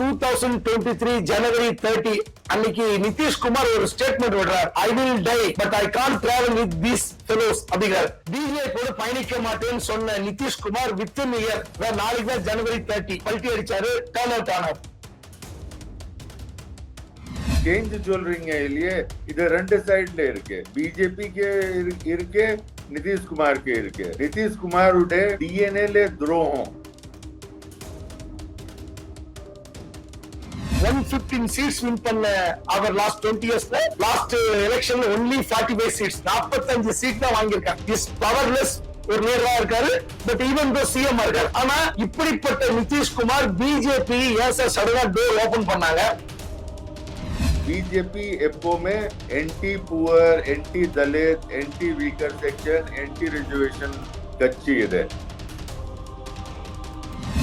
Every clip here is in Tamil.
டூ தௌசண்ட் டுவெண்ட்டி த்ரீ ஜனவரி தேர்ட்டி அன்னைக்கு நிதிஷ்குமார் ஒரு ஸ்டேட்மெண்ட் விடுறார். I will die but I can travel with these fellows அப்படிங்கிறார். பிஜேபி பயணிக்க மாட்டேன்னு சொன்ன நிதிஷ்குமார் வித் இன் இயர் நாளைக்கு தான் ஜனவரி தேர்ட்டி பல்ட்டி அடிச்சாரு. டேர்ன் அவுட் ஆனார். சேஞ்ச் சொல்றீங்க இல்லையே? இது ரெண்டு சைடுல இருக்கு. பிஜேபிக்கு இருக்கு நிதிஷ்குமாருக்கு இருக்கு. நிதிஷ்குமாருடைய டிஎன்ஏல துரோகம். ஒன் பிப்டீன் சீட்ஸ் வின் பண்ண அவர் லாஸ்ட் டுவெண்ட்டி இயர்ஸ்ல லாஸ்ட் எலெக்ஷன்ல ஒன்லி ஃபார்ட்டி ஃபைவ் சீட்ஸ் நாற்பத்தஞ்சு சீட் தான் வாங்கியிருக்காங்க இஸ் பவர்லெஸ் ஒரு நேரா இருக்காரு. பட் ஈவன் தோ சிஎம் இருக்காரு. ஆனா இப்படிப்பட்ட நிதிஷ்குமார் பிஜேபி ஏச சடனா டோர் ஓபன் பண்ணாங்க. பிஜேபி எப்போவுமே anti poor anti Dalit anti weaker section anti reservation கட்சி இது.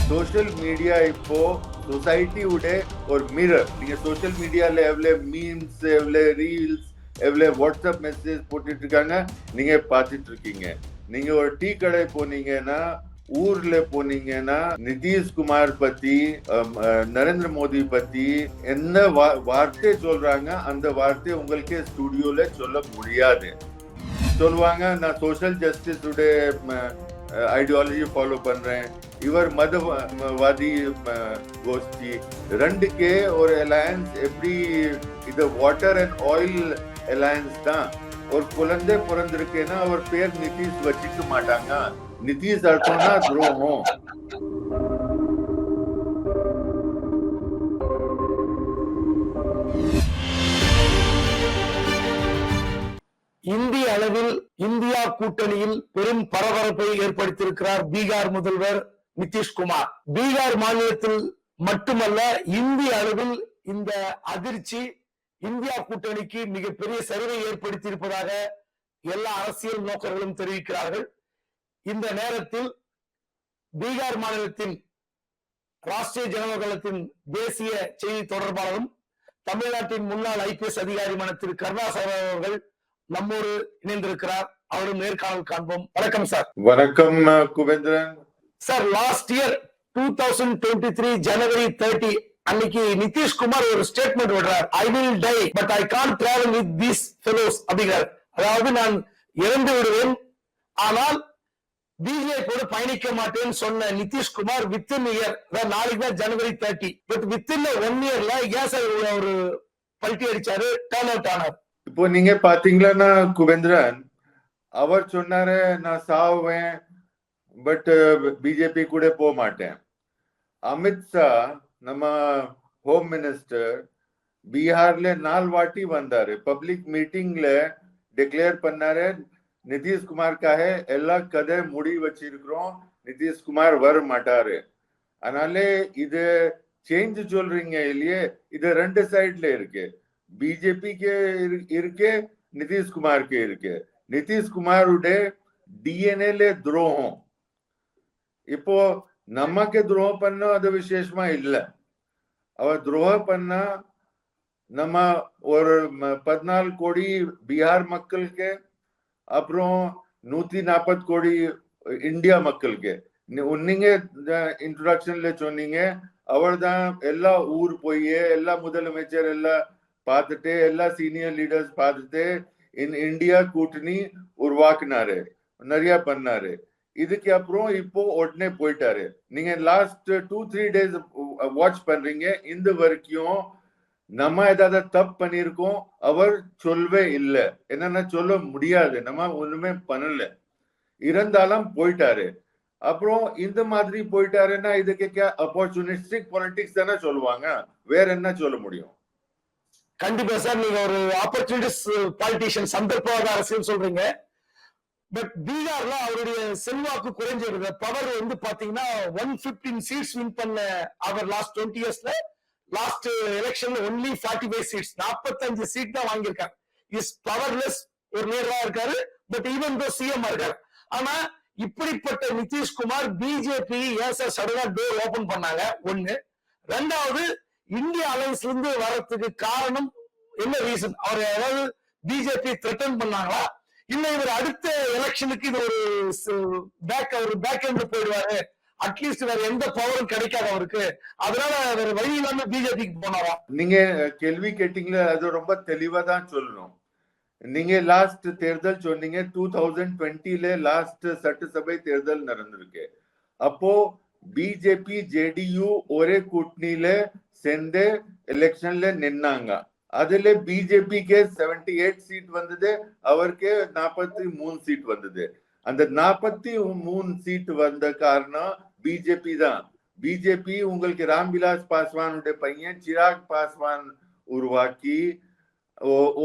சோஷியல் மீடியா இப்போ சொசைட்டியோட ஒரு மிரர் நீங்கள் சோஷியல் மீடியாவில் எவ்வளோ மீம்ஸ் எவ்வளோ ரீல்ஸ் எவ்வளோ வாட்ஸ்அப் மெசேஜ் போட்டுட்டு இருக்காங்க நீங்கள் பார்த்துட்டு இருக்கீங்க நீங்கள் ஒரு டீ கடை போனீங்கன்னா ஊர்ல போனீங்கன்னா நிதிஷ்குமார் பத்தி நரேந்திர மோடி பத்தி என்ன வா- வார்த்தை சொல்றாங்க அந்த வார்த்தை உங்களுக்கு ஸ்டுடியோல சொல்ல முடியாது. சொல்லுவாங்க நான் சோஷியல் ஜஸ்டிஸ் ஐடியாலஜி ஃபாலோ பண்றேன். இவர் மதவாதி கோஷ்டி ரெண்டுக்கே ஒரு அலையன்ஸ் எப்படி இது வாட்டர் அண்ட் ஆயில் அலையன்ஸ் தான். ஒரு குழந்தை பிறந்திருக்கேன்னா அவர் பேர் நிதிஷ் வச்சுக்க மாட்டாங்க. நிதிஷ் அர்த்தம்னா துரோகம். அளவில் இந்தியா கூட்டணியில் பெரும் பரபரப்பை ஏற்படுத்தியிருக்கிறார் பீகார் முதல்வர் நிதிஷ்குமார் பீகார் மாநிலத்தில் மட்டுமல்ல இந்திய அளவில் இந்த அதிர்ச்சி இந்தியா கூட்டணிக்கு மிகப்பெரிய சரிவை ஏற்படுத்தி இருப்பதாக எல்லா அரசியல் நோக்கர்களும் தெரிவிக்கிறார்கள். இந்த நேரத்தில் பீகார் மாநிலத்தின் ராஷ்டிரிய ஜனதாதளத்தின் தேசிய செய்தி தொடர்பாளரும் தமிழ்நாட்டின் முன்னாள் ஐபிஎஸ் அதிகாரிமான திரு கருணாசாமி அவர்கள் நம்மோடு இணைந்திருக்கிறார் அவரும் நேர்காணல் காண்போம். வணக்கம் சார் வணக்கம் Kubendran. Sir last year two thousand twenty three ஜனவரி தேர்ட்டி அன்னைக்கு நிதிஷ்குமார் ஒரு ஸ்டேட்மெண்ட் விடுறார். I will die but I can travel with these fellows அப்படிங்கிறார். அதாவது நான் இறந்து விடுவேன் ஆனால் பிஜேபியோடு பயணிக்க மாட்டேன்னு சொன்ன நிதிஷ்குமார் வித் இன் இயர் நாளைக்கு தான் ஜனவரி thirty but with in one இயர்ல ஏன் சார் ஒரு பல்ட்டி அடிச்சாரு டர்ன் அவுட் ஆனார். இப்போ நீங்க பாத்தீங்களா குபேந்திரன் அவர் சொன்னாரு நான் சாவேன் பட் பிஜேபி கூட போக மாட்டேன். அமித்ஷா நம்ம ஹோம் மினிஸ்டர் பீகார்ல நாலு வாட்டி வந்தாரு. பப்ளிக் மீட்டிங்ல டிக்ளேர் பண்ணாரு நிதிஷ்குமார்க்காக எல்லா கதை முடி வச்சிருக்கிறோம் நிதிஷ்குமார் வர மாட்டாரு. அதனால இது சேஞ்ச் சொல்றீங்க இல்லையே இது ரெண்டு சைடுல இருக்கு. பிஜேபிக்கு இருக்கு நிதிஷ்குமாருக்கு இருக்கு. நிதிஷ்குமாருடைய டிஎன்ஏல துரோகம். இப்போ நமக்கு துரோகம் பண்ண அது விசேஷமா இல்ல. அவர் துரோகம் பண்ணா நம்ம ஒரு பதினாலு கோடி பீகார் மக்களுக்கு அப்புறம் நூத்தி நாற்பது கோடி இந்தியா மக்களுக்கு. நீங்க இன்ட்ரோடக்ஷன்ல சொன்னீங்க அவர் தான் எல்லா ஊர் போய் எல்லா முதலமைச்சர் எல்லாம் பார்த்துட்டு எல்லா சீனியர் லீடர்ஸ் பார்த்துட்டு இன் இந்தியா கூட்டணி உருவாக்குனாரு. நிறைய பண்ணாரு. இதுக்கு அப்புறம் இப்போ உடனே போயிட்டாரு. நீங்க last two three days watch பண்றீங்க. இந்த வரைக்கும் நம்ம ஏதாவது தப்பு பண்ணியிருக்கோம். அவர் சொல்லவே இல்லை. என்னன்னா சொல்ல முடியாது. நம்ம ஒண்ணுமே பண்ணல. இருந்தாலும் போயிட்டாரு. அப்புறம் இந்த மாதிரி போயிட்டாருன்னா இதுக்கு ஆப்பர்ச்சுனிஸ்டிக் பாலிடிக்ஸ் தானே சொல்லுவாங்க. வேற என்ன சொல்ல முடியும்? கண்டிப்பா சார் நீங்க ஒரு ஆப்பர்ச்சுனிட்டிஸ் பாலிட்டிஷியன் சந்தர்ப்பவாத அரசியல் சொல்றீங்க. பட் பீகார்ல அவருடைய செல்வாக்கு குறைஞ்சிருந்த பவர் வந்து பாத்தீங்கன்னா ஒன் பிப்டீன் சீட்ஸ் வின் பண்ண அவர் லாஸ்ட் டுவெண்ட்டி இயர்ஸ்ல லாஸ்ட் எலெக்ஷன்ல ஒன்லி ஃபார்ட்டி ஃபைவ் சீட்ஸ் நாற்பத்தஞ்சு சீட் தான் வாங்கியிருக்காரு. இஸ் பவர்லெஸ் ஒரு நேரா இருக்காரு பட் ஈவன் தோ சிஎம் இருக்காரு. ஆனா இப்படிப்பட்ட நிதிஷ்குமார் பிஜேபி ஏச சடனா டோர் ஓபன் பண்ணாங்க. ஒண்ணு. ரெண்டாவது இந்திய அலைன்ஸ்ல இருந்து வர்றதுக்கு காரணம் என்ன ரீசன் அவர் ஏதாவது பிஜேபி த்ரெட்டன் பண்ணாங்களா? இல்ல இவர் அடுத்த எலெக்ஷனுக்கு இது ஒரு பேக் அவர் பேக் எண்ட் போயிடுவாரு. அட்லீஸ்ட் வேற எந்த பவரும் கிடைக்காது அவருக்கு. அதனால வேற வழி இல்லாம பிஜேபிக்கு போனாரா? நீங்க கேள்வி கேட்டீங்களா அது ரொம்ப தெளிவா தான் சொல்லணும். நீங்க லாஸ்ட் தேர்தல் சொன்னீங்க டூ தௌசண்ட் டுவெண்ட்டில லாஸ்ட் சட்டசபை தேர்தல் நடந்திருக்கு. அப்போ பிஜேபி ஜேடியு ஒரே கூட்டணியில சேர்ந்து எலெக்ஷன்ல நின்னாங்க. அதுல பிஜேபிக்கு செவன்டி எயிட் சீட் வந்தது அவருக்கு நாற்பத்தி மூணு சீட் வந்தது. அந்த நாற்பத்தி மூணு சீட் வந்த காரணம் பிஜேபி தான். பிஜேபி உங்களுக்கு ராம்விலாஸ் பாஸ்வானுடைய பையன் சிராக் பாஸ்வான் உருவாக்கி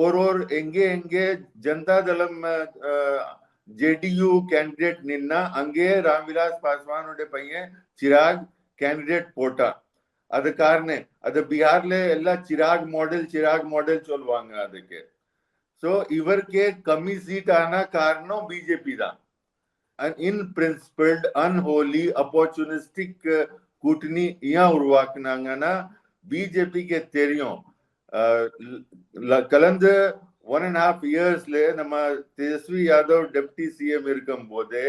ஒரு ஒரு எங்கே எங்கே ஜனதா தளம் ஜேடியு கேண்டிடேட் நின்னா அங்கே ராம்விலாஸ் பாஸ்வானுடைய பையன் சிராக் கேண்டிடேட் போட்டான் அது காரணம் அது பீகார்ல எல்லாம் சிராக் மாடல் சிராக் மாடல் சொல்லுவாங்க அதுக்கு சோ இவருக்கே கம்மி சீட் ஆன காரணம் பிஜேபி தான் இன் unprincipled, அன்ஹோலி opportunistic கூட்டணி ஏன் உருவாக்குனாங்கன்னா பிஜேபிக்கு தெரியும் கலந்து கலந்த ஒன் அண்ட் ஹாஃப் இயர்ஸ்ல நம்ம தேஜஸ்வி யாதவ் டெப்டி சிஎம் இருக்கும் போது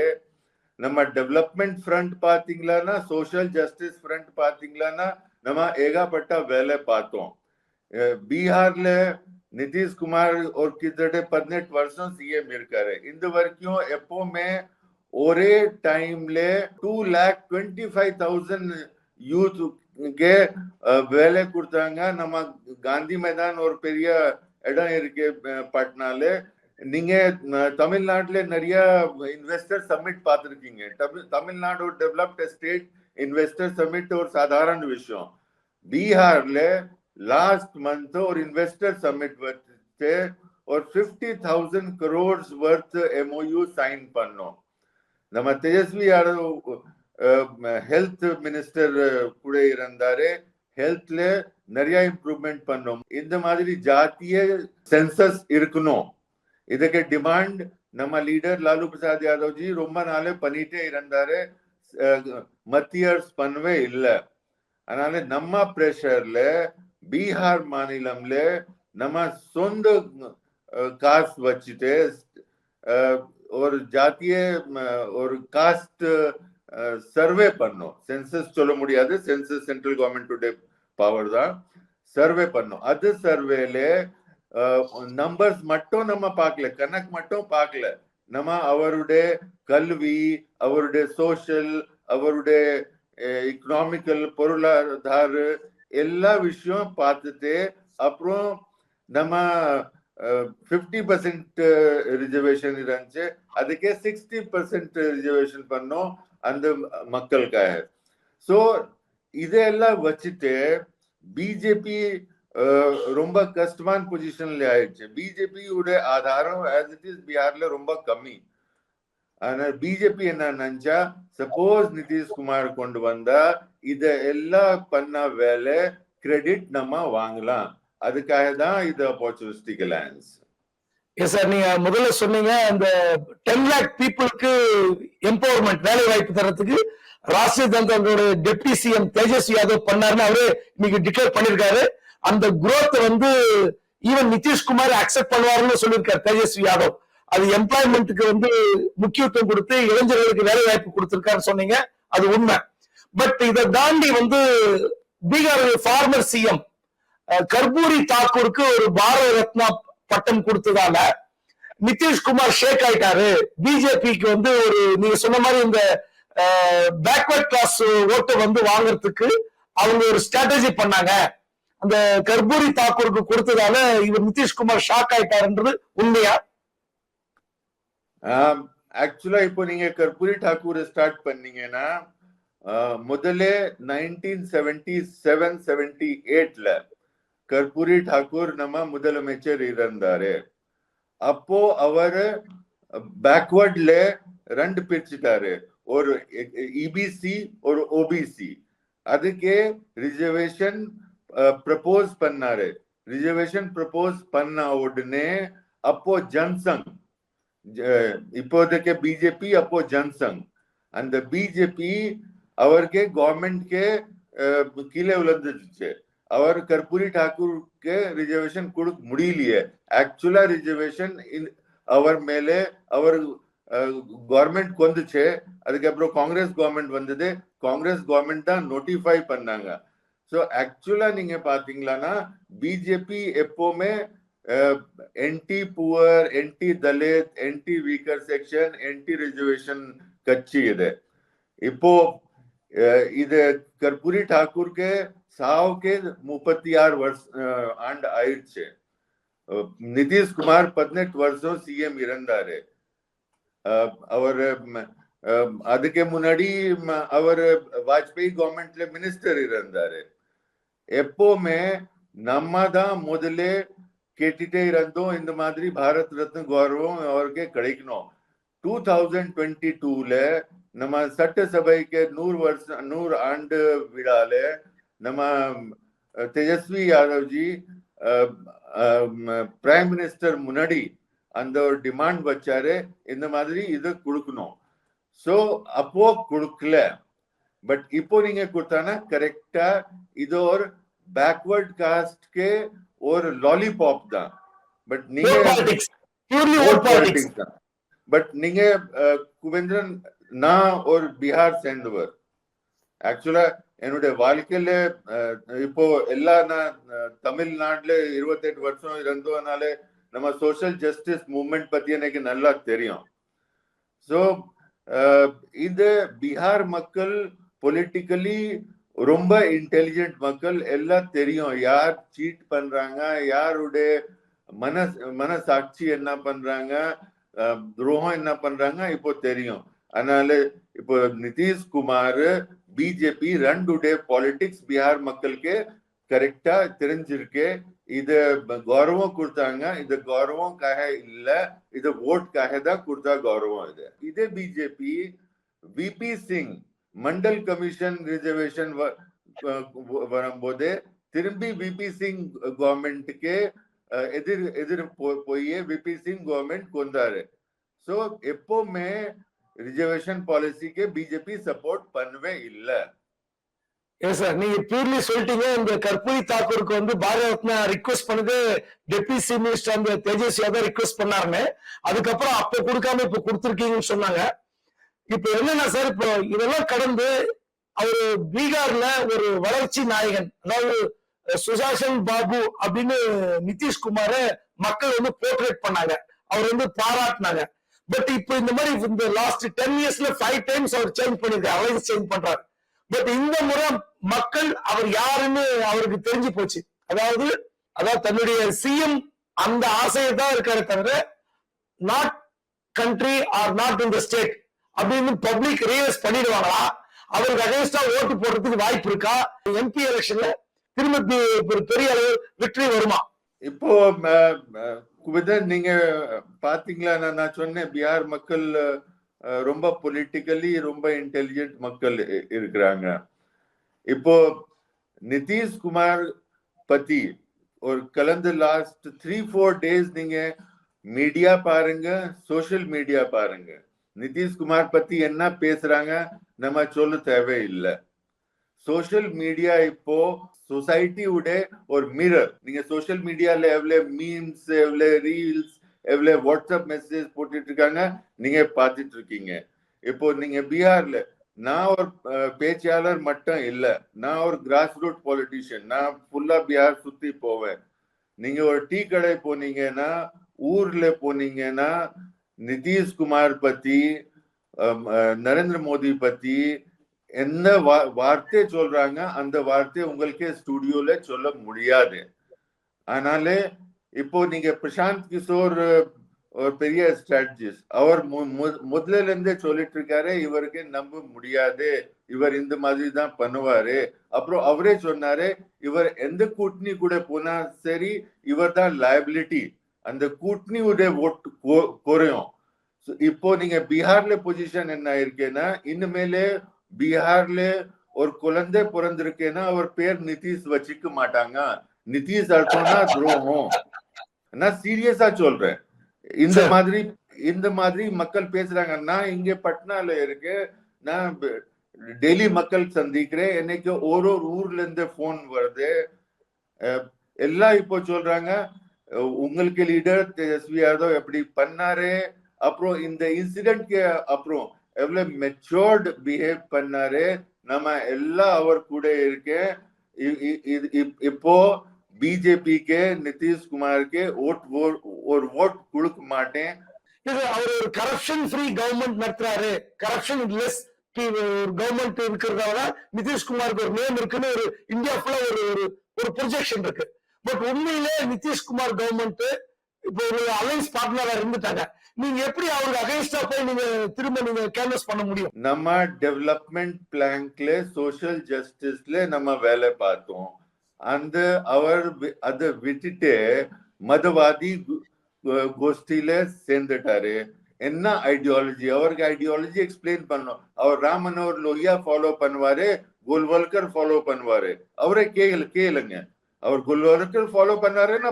நம்ம டெவலப்மெண்ட் ஃப்ரண்ட் பாத்தீங்களான்னா சோஷியல் ஜஸ்டிஸ் ஃப்ரண்ட் பாத்தீங்களான்னா நம்ம ஏகப்பட்ட வேலை பார்த்தோம் அஹ், பீகார்ல நிதிஷ்குமார் ஒரு கிட்டத்தட்ட பதினெட்டு வருஷம் சிஎம் இருக்காரு இந்த வரைக்கும் எப்பவுமே ஒரே டைம்ல two lakh twenty five thousand யூத்துக்கு வேலை கொடுத்தாங்க நம்ம காந்தி மைதான் ஒரு பெரிய இடம் இருக்கு பாட்னால. நீங்க அஹ், தமிழ்நாட்டுல நிறைய இன்வெஸ்டர் சம்மிட் பார்த்துருக்கீங்க. Tamil Nadu Tamil Nadu developed state investor summit ஒரு சாதாரண விஷயம். பீகார்ல லாஸ்ட் மந்த் ஒரு இன்வெஸ்டர் சம்மிட் வச்சு ஒரு fifty thousand crores worth MOU sign பண்ணோம். நம்ம தேஜஸ்வி யாதவ் ஹெல்த் மினிஸ்டர் கூட இருந்தாரு. ஹெல்த்ல நிறைய இம்ப்ரூவ்மெண்ட் பண்ணோம். இந்த மாதிரி ஜாத்திய சென்சஸ் இருக்கணும். இதுக்கு டிமாண்ட் நம்ம லீடர் லாலு பிரசாத் யாதவ் ஜி ரொம்ப நாளே பண்ணிட்டே இருந்தாரு. மத்தியர்ஸ் பண்ணவே இல்லை. அதனால நம்ம பிரஷர்ல பீகார் மாநிலம்ல நம்ம சொந்த காசு வச்சுட்டு அஹ், ஒரு ஜாத்திய ஒரு காஸ்ட் சர்வே பண்ணோம். சென்சஸ் சொல்ல முடியாது. சென்சஸ் சென்ட்ரல் கவர்மெண்ட் பவர் தான். சர்வே பண்ணோம். அது சர்வேல நம்பர்ஸ் மட்டும் நம்ம பார்க்கல. கணக்கு மட்டும் பார்க்கல. நம்ம அவருடைய கல்வி அவருடைய சோஷியல் அவருடைய எக்கனாமிக்கல் பொருளாதார எல்லா விஷயம் பார்த்துட்டு அப்புறம் நம்ம ஃபிஃப்டி பர்சன்ட் ரிசர்வேஷன் இருந்துச்சு. அதுக்கே சிக்ஸ்டி பர்சன்ட் ரிசர்வேஷன் பண்ணோம். அந்த மக்களுக்காக ஸோ இதெல்லாம் வச்சுட்டு பிஜேபி ரொம்ப கஷ்டமான பொசிஷன்ல ஆயிடுச்சு. பிஜேபியோட ஆதாரம் ஆஸ் இட் இஸ் பீகார்ல ரொம்ப கம்மி. ஆனா பிஜேபி என்ன நினைச்சா சப்போஸ் நிதிஷ்குமார் கொண்டு வந்தா இத எல்லாம் பண்ண வேலை கிரெடிட் நம்ம வாங்கலாம். அதுக்காக தான் இது ஆப்பர்ச்சுனிஸ்டிக் அலையன்ஸ் எஸ் சார் நீங்க முதல்ல சொன்னீங்க அந்த டென் லேக் பீப்புளுக்கு எம்பவர்மெண்ட் வேலை வாய்ப்பு தரத்துக்கு ராஷ்டிரிய ஜனதாவோட டெப்டி சிஎம் தேஜஸ்வி யாதவ் பண்ணாருன்னு அவரு இன்னைக்கு டிக்ளேர் பண்ணிருக்காரு. அந்த குரோத் வந்து ஈவன் நிதிஷ்குமார் அக்செப்ட் பண்ணுவாருன்னு சொல்லியிருக்காரு தேஜஸ்வி யாதவ் அது எம்ப்ளாய்மெண்ட்டுக்கு வந்து முக்கியத்துவம் கொடுத்து இளைஞர்களுக்கு வேலை வாய்ப்பு கொடுத்திருக்காருன்னு சொன்னீங்க. அது உண்மை. பட் இதை தாண்டி வந்து பீகார் ஃபார்மர் சிஎம் கர்பூரி தாக்கூருக்கு ஒரு பாரத ரத்னா பட்டம் கொடுத்ததால நிதிஷ்குமார் ஷேக் ஆயிட்டாரு. பிஜேபிக்கு வந்து ஒரு நீங்க சொன்ன மாதிரி இந்த பேக்வர்ட் கிளாஸ் ஓட்டை வந்து வாங்குறதுக்கு அவங்க ஒரு ஸ்ட்ராட்டஜி பண்ணாங்க. அந்த கர்பூரி தாக்கூருக்கு கொடுத்ததால இவர் நிதிஷ்குமார் ஷாக் ஆயிட்டாருன்றது உண்மையா? ஆக்சுவலா இப்போ நீங்க கர்பூரி தாக்கூர் ஸ்டார்ட் பண்ணீங்கன்னா ஆஹ், முதல்ல நைன்டீன் செவன்டி செவன் செவன்டி எயிட்ல கர்பூரி டாக்கூர் நம்ம முதலமைச்சர் இருந்தாரு அப்போ அவர் பேக்வர்ட்ல ரெண்டு பிரிச்சுட்டாரு. ஒரு இபிசி ஒரு ஓபிசி அதுக்கே ரிசர்வேஷன் ப்ரப்போஸ் பண்ணாரு. ரிசர்வேஷன் ப்ரப்போஸ் பண்ண உடனே அப்போ ஜன்சங் இப்போதைக்கு பிஜேபி அப்போ ஜன்சங் அந்த பிஜேபி அவருக்கு கவர்மெண்ட்க்கு கீழே விழுந்துச்சு அவர் கர்பூரி டாக்கூருக்கு ரிசர்வேஷன் கொடுக்க முடியலையே ஆக்சுவலா ரிசர்வேஷன் அவர் மேலே அவர் கவர்மெண்ட் வந்துச்சு அதுக்கப்புறம் காங்கிரஸ் கவர்மெண்ட் வந்தது காங்கிரஸ் கவர்மெண்ட் தான் நோட்டிஃபை பண்ணாங்க ஸோ ஆக்சுவலா நீங்க பாத்தீங்களான்னா பிஜேபி எப்பவுமே anti poor anti Dalit anti weaker section anti reservation கட்சி இது இப்போ அஹ், இது கர்பூரி ठाकुर சாவுக்கே முப்பத்தி ஆறு வருஷம் ஆண்டு ஆயிடுச்சு அஹ், நிதிஷ்குமார் பதினெட்டு வருஷம் சிஎம் இருந்தாரு அஹ், அவர் ம், அஹ், அதுக்கு முன்னாடி ம், அவர் வாஜ்பாய் கவர்மெண்ட்ல மினிஸ்டர் இருந்தாரு எப்பவுமே நம்ம தான் முதல்ல கேட்டுட்டே இருந்தோம் இந்த மாதிரி பாரத் ரத்ன கௌரவம் அவருக்கு கிடைக்கணும் டூ தௌசண்ட் டுவெண்ட்டி டூல நம்ம சட்டசபைக்கு நூறு வருஷம் நூறு ஆண்டு விழால நம்ம தேஜஸ்வி யாதவ் ஜி பிரைம் மினிஸ்டர் முன்னாடி அந்த ஒரு டிமாண்ட் வச்சாரு. இந்த மாதிரி இது கொடுக்கணும். சோ அப்போ கொடுக்கல. பட் இப்போ நீங்க கொடுத்தானா கரெக்டா இது ஒரு பேக்வர்ட் காஸ்ட்க்கு ஒரு லாலிபாப் தான். பட் நீங்க பட் நீங்க குபேந்திரன் நான் ஒரு பீகார் சேர்ந்தவர். ஆக்சுவலா என்னுடைய வாழ்க்கையில இப்போ எல்லா நான் தமிழ்நாட்டுல இருபத்தெட்டு வருஷம் இருந்ததுனால நம்ம சோஷியல் ஜஸ்டிஸ் மூமெண்ட் பத்தி எனக்கு நல்லா தெரியும். ஸோ இது பீகார் மக்கள் பொலிட்டிக்கலி ரொம்ப இன்டெலிஜென்ட் மக்கள் எல்லாம் தெரியும். யார் சீட் பண்றாங்க யாருடைய மனஸ் மனசாட்சி என்ன பண்றாங்க துரோகம் என்ன பண்றாங்க இப்போ தெரியும். அதனால இப்போ Nitish Kumar BJP run today politics Bihar மக்களுக்கு கரெக்டா தெரிஞ்சிருக்கு. இது கௌரவம் கொடுத்தாங்க. இது கௌரவம்காக இல்ல. இது ஓட்காக தான் கொடுத்தா கௌரவம் இது. இதே BJP VP Singh Mandal commission reservation வரும்போது திரும்பி விபி சிங் கவர்மெண்ட்டுக்கு எதிர் எதிர் போய் விபி சிங் கவர்மெண்ட் கொண்டாரு. ஸோ எப்பவுமே ரிசர்வேஷன் பாலிசிக்கு பிஜேபி சப்போர்ட் பண்ணவே இல்லை. எஸ் சார் நீங்க பியூர்லி சொல்லிட்டீங்க. இந்த கற்பூரி தாக்கூருக்கு வந்து பாரத ரத்னா ரிக்வெஸ்ட் பண்ணது டெப்டி சீஃப் மினிஸ்டர் அந்த தேஜஸ் தான் ரிக்வெஸ்ட் பண்ணாருன்னு. அதுக்கப்புறம் அப்ப கொடுக்காம இப்ப கொடுத்துருக்கீங்கன்னு சொன்னாங்க. இப்ப என்னன்னா சார் இப்போ இதெல்லாம் கடந்து அவரு பீகார்ல ஒரு வளர்ச்சி நாயகன் அதாவது சுசாசன் பாபு அப்படின்னு நிதிஷ்குமார மக்கள் வந்து போர்ட்ரேட் பண்ணாங்க. அவர் வந்து பாராட்டினாங்க. பட் இப்போ இந்த மாதிரி இந்த லாஸ்ட் டென் இயர்ஸ்ல ஃபைவ் டைம்ஸ் அவர் சேஞ்ச் பண்ணிருக்காரு. அலைன்ஸ் சேஞ்ச் பண்றாரு. பட் இந்த முறை மக்கள் அவர் யாருன்னு அவருக்கு தெரிஞ்சு போச்சு. அதாவது அதாவது தன்னுடைய சிஎம் அந்த ஆசையை தான் இருக்காரு தவிர not country or not in the state அப்படின்னு பப்ளிக் ரியலைஸ் பண்ணிடுவாங்களா? அவருக்கு அகேன்ஸ்டா ஓட்டு போடுறதுக்கு வாய்ப்பு இருக்கா? எம்பி எலெக்ஷன்ல திரும்ப ஒரு பெரிய அளவு வெற்றி வருமா? இப்போ குபேதர் நீங்க பாத்தீங்களா? நான் நான் சொன்னேன் பீகார் மக்கள் ரொம்ப பொலிட்டிக்கலி ரொம்ப இன்டெலிஜென்ட் மக்கள் இருக்கிறாங்க. இப்போ நிதிஷ்குமார் பத்தி ஒரு கலந்து லாஸ்ட் த்ரீ ஃபோர் டேஸ் நீங்க மீடியா பாருங்க சோஷியல் மீடியா பாருங்க. நிதிஷ்குமார் பத்தி என்ன பேசுறாங்க நம்ம சொல்ல தேவையில்லை. சோஷியல் மீடியா இப்போ சொசைட்டியோட ஒரு மிரர் நீங்க சோஷியல் மீடியால எவ்வளவு மீம்ஸ் எவ்வளவு ரீல்ஸ் எவ்வளவு வாட்ஸ்அப் மெசேஜ் போட்டுட்டு இருக்காங்க நீங்க பார்த்துட்டு இருக்கீங்க இப்போ நீங்க பீகார்ல நான் ஒரு பேச்சாளர் மட்டும் இல்ல நான் ஒரு கிராஸ் ரூட் பாலிட்டிஷியன் நான் ஃபுல்லா பீகார் சுத்தி போவேன். நீங்க ஒரு டீ கடை போனீங்கன்னா ஊர்ல போனீங்கன்னா நிதிஷ்குமார் பத்தி நரேந்திர மோடி பத்தி என்ன வா- வார்த்தை சொல்றாங்க அந்த வார்த்தை உங்களுக்கு ஸ்டுடியோல சொல்ல முடியாது. அதனால இப்போ நீங்க பிரசாந்த் கிஷோர் ஒரு பெரிய ஸ்ட்ராட்டஜிஸ்ட் அவர் மு- மு- முதல்ல இருந்தே சொல்லிட்டு இருக்காரு இவருக்கு நம்ப முடியாது. இவர் இந்த மாதிரி தான் பண்ணுவாரு. அப்புறம் அவரே சொன்னாரு இவர் எந்த கூட்டணி கூட போனா சரி இவர் தான் லயபிலிட்டி அந்த கூட்டணியுடைய ஓட்டு குறையும். இப்போ நீங்க பீகார்ல பொசிஷன் என்ன இருக்கேன்னா இனிமேலே பீகார்ல ஒரு குழந்தை பிறந்திருக்கேன்னா அவர் பேர் நிதிஷ் வச்சுக்க மாட்டாங்க. நிதிஷ் அர்த்தம்னா துரோகம். நான் சீரியஸா சொல்றேன். இந்த. மாதிரி இந்த மாதிரி மக்கள் பேசுறாங்க. நான் இங்க பட்னால இருக்கு நான் டெய்லி மக்கள் சந்திக்கிறேன். எனக்கு ஒரு ஒரு ஊர்ல இருந்து போன் வருது. எல்லாம் இப்போ சொல்றாங்க. உங்களுக்கு லீடர் தேஜஸ்வி யாதவ் எப்படி பண்ணாரு? அப்புறம் இந்த இன்சிடென்ட்க்கு அப்புறம் எவ்வளவு மெச்சோர்டு பிஹேவ் பண்ணாரு? நம்ம எல்லாம் அவர் கூட இருக்கேன் இப்போ பிஜேபிக்கு நிதிஷ்குமாருக்கு ஓட் ஒரு ஓட் கொடுக்க மாட்டேன். இது அவர் ஒரு கரப்ஷன் ஃப்ரீ கவர்மெண்ட் நடத்துறாரு. கரப்ஷன் லெஸ் ஒரு கவர்மெண்ட் இருக்கிறதால நிதிஷ்குமாருக்கு ஒரு நேம் இருக்குன்னு ஒரு இந்தியா ஃபுல்லா ஒரு ஒரு ஒரு ப்ரொஜெக்ஷன் இருக்கு. பட் உண்மையிலே நிதிஷ்குமார் கவர்மெண்ட் இப்போ ஒரு அலைன்ஸ் பார்ட்னரா இருந்துட்டாங்க. நீங்க எப்படி அவருக்கு அகைன்ஸ்டா போய் நீங்க திரும்ப நீங்க கேன்வஸ் பண்ண முடியும்? நம்ம டெவலப்மெண்ட் பிளான்ல சோஷியல் ஜஸ்டிஸ்ல நம்ம வேலை பார்த்தோம். அந்த அவர் அதை விட்டுட்டு மதவாதி கோஷ்டியில சேர்ந்துட்டாரு. என்ன ஐடியாலஜி அவருக்கு ஐடியாலஜி எக்ஸ்பிளைன் பண்ணோம் அவர் ராமனோர் லோಹಿயா ஃபாலோ பண்ணுவாரு கோல்வல்கர் ஃபாலோ பண்ணுவாரு. அவரே கேளு கேளுங்க. அவர் கோல்வல்கர் ஃபாலோ பண்ணாருன்னா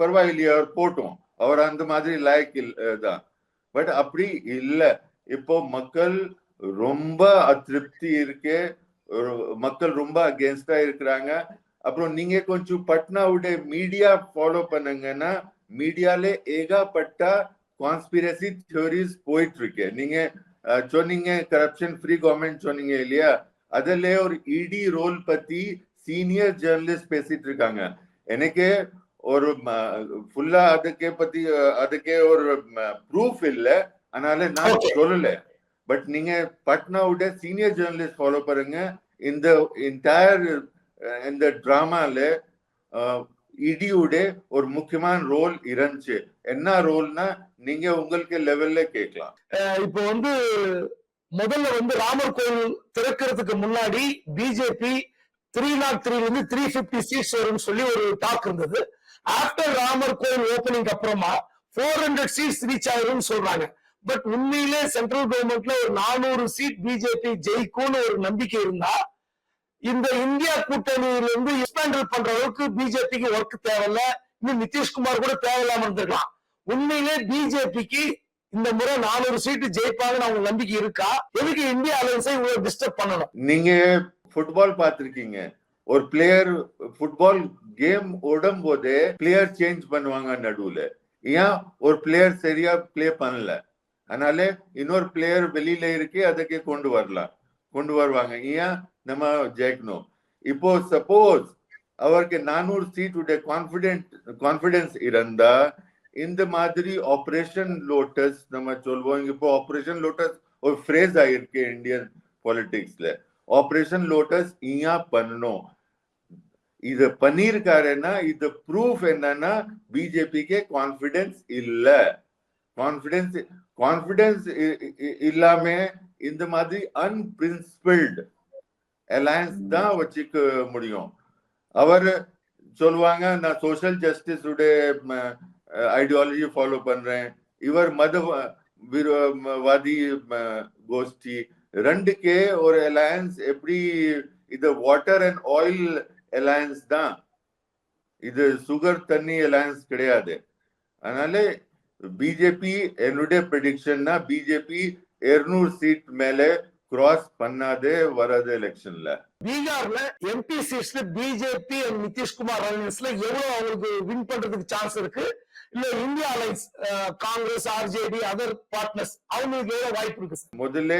பரவாயில்லையே அவர் போட்டோம். அவர் அந்த மாதிரி லாய்க் இல்லதான் பட் அப்படி இல்லை. இப்போ மக்கள் ரொம்ப அதிருப்தி இருக்கு மக்கள் ரொம்ப அகேன்ஸ்டா இருக்கிறாங்க. அப்புறம் நீங்க கொஞ்சம் பட்னாவுடைய மீடியா ஃபாலோ பண்ணுங்கன்னா மீடியால ஏகப்பட்ட கான்ஸ்பிரசி தியோரிஸ் போயிட்டு இருக்கு நீங்க சொன்னீங்க கரப்ஷன் ஃப்ரீ கவர்மெண்ட் சொன்னீங்க இல்லையா? அதுல ஒரு இடி ரோல் பத்தி சீனியர் ஜேர்னலிஸ்ட் பேசிட்டு இருக்காங்க எனக்கு ஒரு ஃபுல்லா அதுக்கே பத்தி அதுக்கே ஒரு ப்ரூஃப் இல்ல. அதனால நான். சொல்லல. பட் நீங்க பட்னாவுடைய சீனியர் ஜேர்னலிஸ்ட் ஃபாலோ பண்ணுங்க. இந்த என்டையர் இந்த டிராமால இடியோட ஒரு முக்கியமான ரோல் இருந்துச்சு. என்ன ரோல்னா நீங்க உங்களுக்கு லெவல்ல கேட்கலாம். இப்போ வந்து முதல்ல வந்து ராமர் கோயில் திறக்கிறதுக்கு முன்னாடி பிஜேபி த்ரீ நாட் த்ரீல இருந்து த்ரீ பிப்டி சீட்ஸ் வரும்னு சொல்லி ஒரு டாக் இருந்தது. ஆஃப்டர் ராமர் கோயில் ஓபனிங் அப்புறமா ஃபோர் ஹண்ட்ரட் சீட்ஸ் ரீச் ஆயிரும் சொல்றாங்க. பட் உண்மையிலே சென்ட்ரல் கவர்மெண்ட்ல ஒரு நானூறு சீட் பிஜேபி ஜெயிக்கும்னு ஒரு நம்பிக்கை இருந்தா இந்த இந்தியா கூட்டணியில இருந்து எக்ஸ்பேண்டல் பண்ற அளவுக்கு பிஜேபிக்கு ஒர்க் தேவையில்ல. இன்னும் நிதிஷ்குமார் கூட தேவையில்லாம இருந்திருக்கலாம். உண்மையிலே பிஜேபிக்கு இந்த முறை நானூறு சீட்டு ஜெயிப்பாங்கன்னு அவங்க நம்பிக்கை இருக்கா? எதுக்கு இந்தியா அலையன்ஸை இவ்வளவு டிஸ்டர்ப் பண்ணணும்? நீங்க ஃபுட்பால் பார்த்திருக்கீங்க. ஒரு பிளேயர் ஃபுட்பால் கேம் ஓடும் போதே பிளேயர் சேஞ்ச் பண்ணுவாங்க நடுவுல. ஏன்? ஒரு பிளேயர் சரியா பிளே பண்ணல. அதனால இன்னொரு பிளேயர் வெளியில இருக்கு அதுக்கு கொண்டு வரலாம். கொண்டு வருவாங்க. ஏன்? நம்ம ஜெயிக்கணும். இப்போ சப்போஸ் அவருக்கு நானூறு சீட் உடைய கான்பிடென்ட் கான்பிடன்ஸ் இருந்தா இந்த மாதிரி ஆப்ரேஷன் லோட்டஸ் நம்ம சொல்வோம். இப்போ ஆப்ரேஷன் லோட்டஸ் ஒரு ஃப்ரேஸ் ஆயிருக்கு இந்தியன் பாலிடிக்ஸ்ல ஆப்ரேஷன் லோட்டஸ் ஏன் பண்ணணும்? இத பண்ணிருக்காருன்னா இது ப்ரூஃப் என்னன்னா பிஜேபிக்கு கான்பிடன்ஸ் இல்ல. கான்பிடன்ஸ் கான்பிடன்ஸ் இல்லாம இந்த மாதிரி அன்பிரின்சிபிள்டு அலையன்ஸ் தான் வச்சுக்க முடியும். அவர் சொல்லுவாங்க நான் சோஷியல் ஜஸ்டிஸ் உடைய ஐடியாலஜி ஃபாலோ பண்றேன். இவர் மத விரோவாதி கோஷ்டி. ரெண்டுக்கே ஒரு அலையன்ஸ் எப்படி இது வாட்டர் அண்ட் ஆயில் அலையன்ஸ் தான். இது சுகர் தண்ணி அலையன்ஸ் கிடையாது. அதனால பிஜேபி என்னுடைய ப்ரெடிக்ஷன்னா பிஜேபி இருநூறு சீட் மேலே கிராஸ் பண்ணாதே வராது எலெக்ஷன்ல பீகார்ல எம்பி சீட்ஸ்ல பிஜேபி அண்ட் நிதிஷ்குமார் அலைன்ஸ்ல எவ்வளவு அவங்களுக்கு வின் பண்றதுக்கு சான்ஸ் இருக்கு? இல்ல இந்தியா அலைன்ஸ் காங்கிரஸ் ஆர்ஜேடி அதர் பார்ட்னர்ஸ் அவங்களுக்கு எவ்வளவு வாய்ப்பு இருக்கு முதல்ல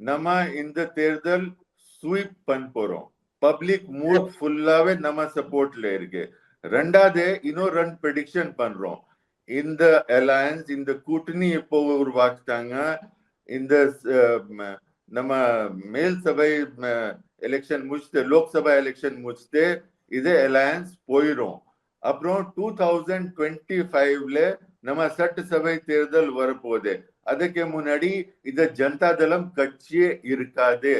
நம்ம இந்த தேர்தல் ஸ்வீப் பண்ண போறோம். பப்ளிக் மூட் ஃபுல்லாவே நம்ம சப்போர்ட்ல இருக்கு. ரெண்டாவது இன்னொரு ரெண்டு ப்ரெடிக்ஷன் பண்றோம். இந்த அலையன்ஸ் இந்த கூட்டணி இப்போ உருவாக்கிட்டாங்க? இந்த நம்ம மேல் சபை எலெக்ஷன் முடிச்சுட்டு லோக்சபா எலெக்ஷன் முடிச்சுட்டு இது அலையன்ஸ் போயிடும் அப்புறம் டூ தௌசண்ட் டுவெண்ட்டி ஃபைவ்ல நம்ம சட்டசபை தேர்தல் வரப்போகுது. அதுக்கு முன்னாடி இது ஜனதாதளம் கட்சியே இருக்காது.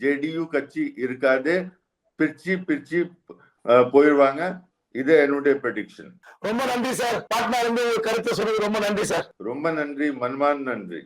ஜேடியு கட்சி இருக்காது. பிரிச்சு பிரிச்சு போயிடுவாங்க. இது என்னுடைய ப்ரெடிக்ஷன் ரொம்ப நன்றி சார். பாட்னா இருந்து கருத்தை சொன்னது ரொம்ப நன்றி சார். ரொம்ப நன்றி மன்மான் நன்றி.